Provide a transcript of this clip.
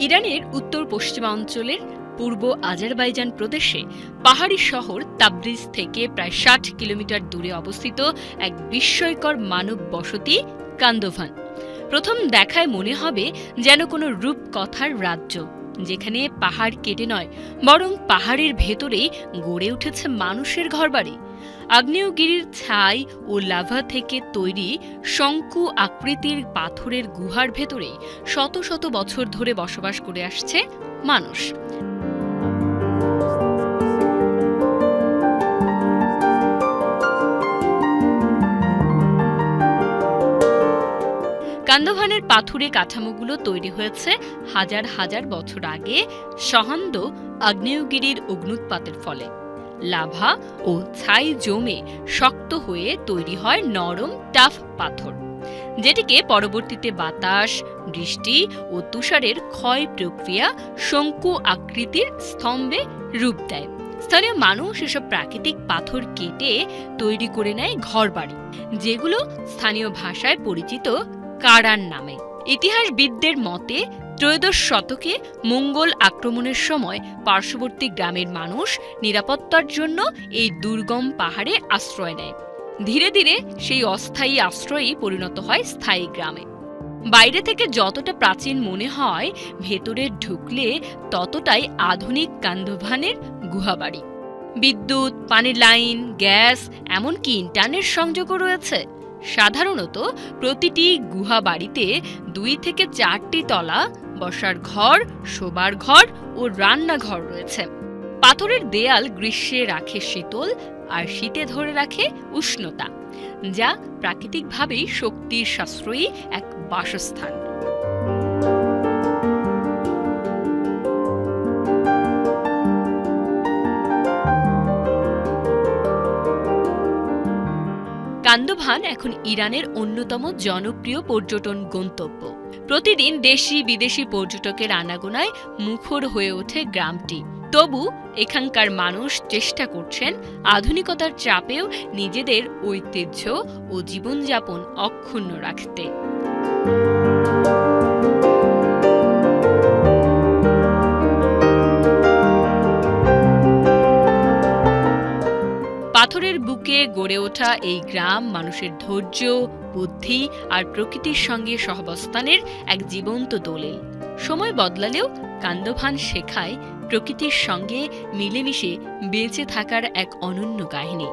ইরানের উত্তর পশ্চিমাঞ্চলের পূর্ব আজারবাইজান প্রদেশে পাহাড়ি শহর তাবরিজ থেকে প্রায় ষাট কিলোমিটার দূরে অবস্থিত এক বিস্ময়কর মানব বসতি কান্দোভান। প্রথম দেখায় মনে হবে যেন কোনো রূপকথার রাজ্য। যেখানে পাহাড় কেটে নয়, বরং পাহাড়ের ভেতরেই গড়ে উঠেছে মানুষের ঘরবাড়ি। আগ্নেয়গিরির ছাই ও লাভা থেকে তৈরি শঙ্কু আকৃতির পাথরের গুহার ভেতরেই শত শত বছর ধরে বসবাস করে আসছে মানুষ। কান্দভানের পাথুরে কাঠামোগুলো তৈরি হয়েছে হাজার হাজার বছর আগে, সহন্দ আগ্নেয়গিরির অগ্নুৎপাতের ফলে। লাভা ও ছাই জমে শক্ত হয়ে তৈরি হয় নরম, টাফ পাথর, যেটিকে পরবর্তীতে বাতাস, বৃষ্টি ও তুষারের ক্ষয় প্রক্রিয়া শঙ্কু আকৃতির স্তম্ভে রূপ দেয়। স্থানীয় মানুষ এসব প্রাকৃতিক পাথর কেটে তৈরি করে নেয় ঘরবাড়ি, যেগুলো স্থানীয় ভাষায় পরিচিত কারান নামে। ইতিহাসবিদদের মতে, ত্রয়োদশ শতকে মঙ্গল আক্রমণের সময় পার্শ্ববর্তী গ্রামের মানুষ নিরাপত্তার জন্য এই দুর্গম পাহাড়ে আশ্রয় নেয়। ধীরে ধীরে সেই অস্থায়ী আশ্রয়ই পরিণত হয় স্থায়ী গ্রামে। বাইরে থেকে যতটা প্রাচীন মনে হয়, ভেতরে ঢুকলে ততটাই আধুনিক কান্দভানের গুহাবাড়ি। বিদ্যুৎ, পানির লাইন, গ্যাস, এমনকি ইন্টারনেট সংযোগও রয়েছে। সাধারণত প্রতিটি গুহা বাড়িতে দুই থেকে চারটি তলা, বসার ঘর, শোবার ঘর ও রান্নাঘর রয়েছে। পাথরের দেয়াল গ্রীষ্মে রাখে শীতল আর শীতে ধরে রাখে উষ্ণতা, যা প্রাকৃতিকভাবেই শক্তির সাশ্রয়ী এক বাসস্থান। কান্দভান এখন ইরানের অন্যতম জনপ্রিয় পর্যটন গন্তব্য। প্রতিদিন দেশি বিদেশি পর্যটকের আনাগোনায় মুখর হয়ে ওঠে গ্রামটি। তবু এখানকার মানুষ চেষ্টা করছেন আধুনিকতার চাপেও নিজেদের ঐতিহ্য ও জীবনযাপন অক্ষুণ্ণ রাখতে। পাথরের বুকে গড়ে ওঠা এই গ্রাম মানুষের ধৈর্য, বুদ্ধি আর প্রকৃতির সঙ্গে সহবস্থানের এক জীবন্ত দলিল। সময় বদলালেও কান্দভান শেখায় প্রকৃতির সঙ্গে মিলেমিশে বেঁচে থাকার এক অনন্য কাহিনী।